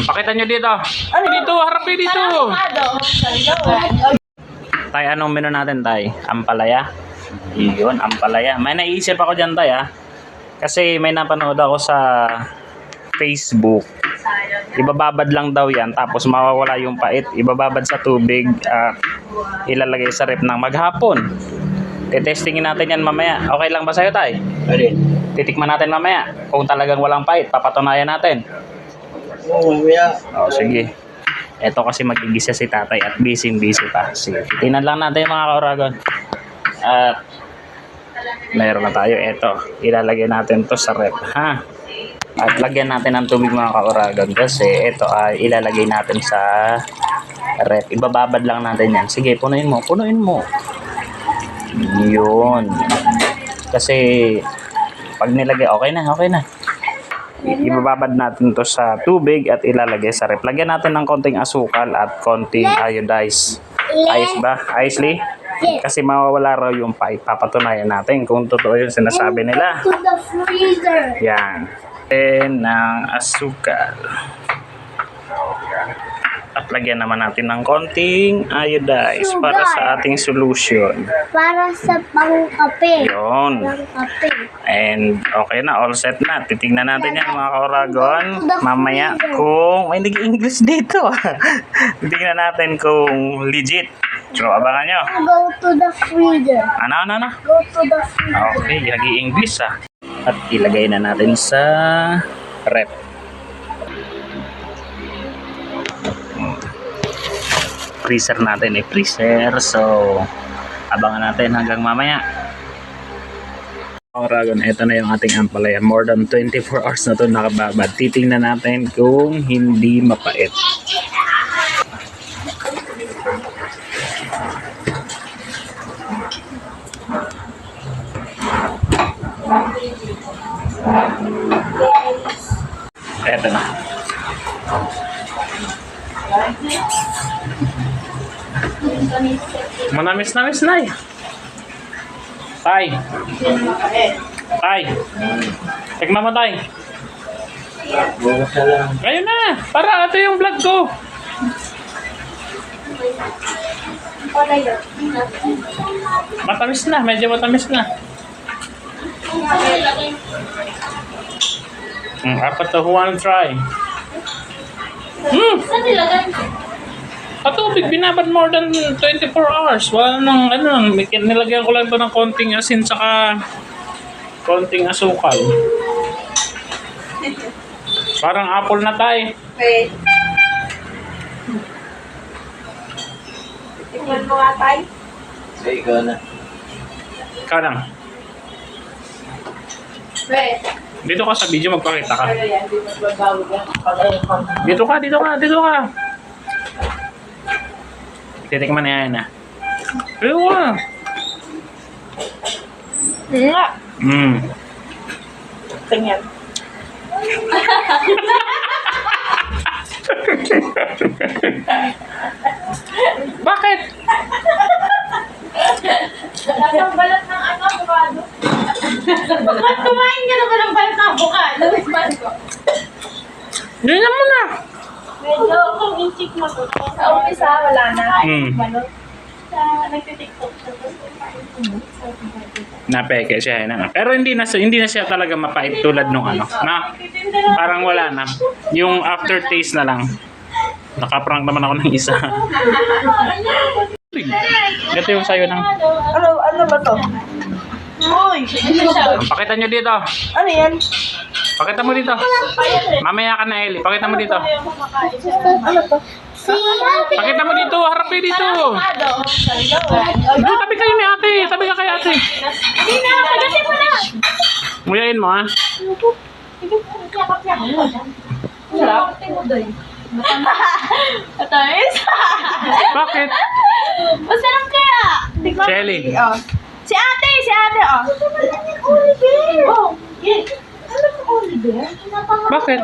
Pakita nyo dito. Ano dito? Harap kayo dito. Tay, anong menu natin, Tay? Ampalaya? Iyon, ampalaya. May naisip ako dyan, Tay, ah. Kasi may napanood ako sa Facebook. Ibababad lang daw yan, tapos mawawala yung pait. Ibababad sa tubig at ilalagay sa rep ng maghapon. Tetestingin natin yan mamaya. Okay lang ba sa'yo, Tay? Alin? Titikman natin mamaya. Kung talagang walang pait, papatunayan natin. Oo, mamaya. O, sige. Ito kasi magigisa si tatay at busy-busy pa. Sige. Tingnan lang natin mga kauragon. At mayroon na tayo. Ito. Ilalagay natin to sa rep. Ha? At lagyan natin ng tubig mga kauragon kasi ito ay ilalagay natin sa rep. Ibababad lang natin yan. Sige, punuin mo. Punuin mo. Yun. Kasi pag nilagay, okay na, okay na. Ibababad natin to sa tubig at ilalagay sa rep. Lagyan natin ng konting asukal at konting iodize. Ayos ba? Ayos, Lee? Kasi mawawala raw yung pipe. Papatunayan natin kung totoo yung sinasabi nila. To the freezer. Yan. And ng asukal. At lagyan naman natin ng konting iodize para sa ating solution. Para sa pangkape. Yun. Pangkape. And okay na, all set na. Titingnan natin yan mga kauragon. Mamaya kung may nag-English dito. Titingnan natin kung legit. So, abangan nyo. Go to the freezer. Ano, ano, ano? Go to the freezer. Okay, nag-English ah. At ilagay na natin sa rep. Freezer natin eh, freezer. So, abangan natin hanggang mamaya. Oragon, ito na yung ating ampalaya. More than 24 hours na to nakababad. Titingnan natin kung hindi mapait. Eto na. Manamis-namis na eh. Tay. Tay. Tignan mo na. Ngayon na. Para ito yung vlog ko. Matamis na. Medyo matamis na. Hmm, apat na wanna try? Hmm. Saan nilagay? At tubig, binabad more than 24 hours. Wala nang, ano, nilagyan ko lang ito ng konting asin saka konting asukal. Parang apple na tayo. Okay. Tingnan mo nga tayo. Sige, ikaw na. Ikaw lang. Wait. Dito ka sa video, magpakita ka. Ano. Dito ka, dito ka, dito ka. Titikman na yan ah. Pero ah. Nga. Mm. Tingnan. Bakit? Nasang balat ng ano, avocado. Bakit kumain ka na ba ng balat ng avocado? Mo na. Medyo kung inchik mo to. Sa umpisa, wala na. Hmm. Balot. Sa nagtitiktok siya. Napeke siya. Na. Pero hindi na, hindi na siya talaga mapait tulad nung ano. Na, parang wala na. Yung aftertaste na lang. Nakaprank naman ako ng isa. Ito yung sayo ng... Ano, ano ba to? Uy! Pakita nyo dito. Ano yan? Pakita mo dito. Mamaya ka na, Eli. Pakita mo dito. Ano to? Si ate. Pakita mo dito. Harap kayo dito. Dito, tabi kayo ni ate. Tabi ka kay ate. Hindi na, pagdating mo na. Nguyain mo, ha? Sarap. Matamis? Bakit? Masarap kaya. Shelly. Oh. Si ate, si ate, oh. Oh, yeah. Bakit?